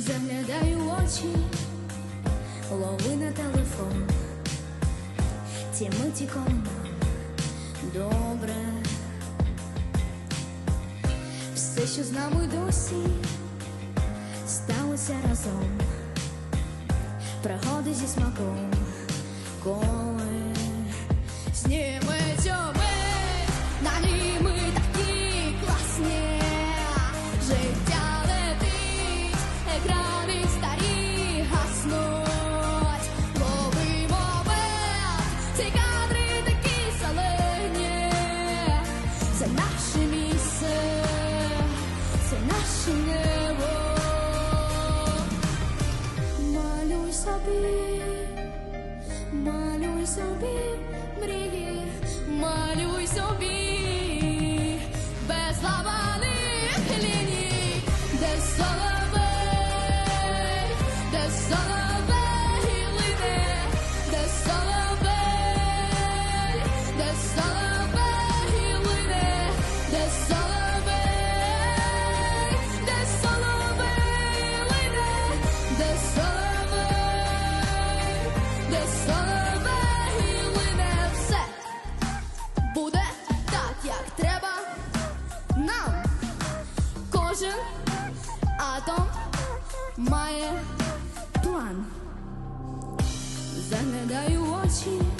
заглядаю в очі, лови на телефон, ті миті, добре. Все, що з нами досі сталося разом, пригоди зі смаком, наше небо. Малюй собі, малюй собі мрії, малюй собі без ламаних ліній, де соловей, де соловей Duży atom moje plan Zanadają oczy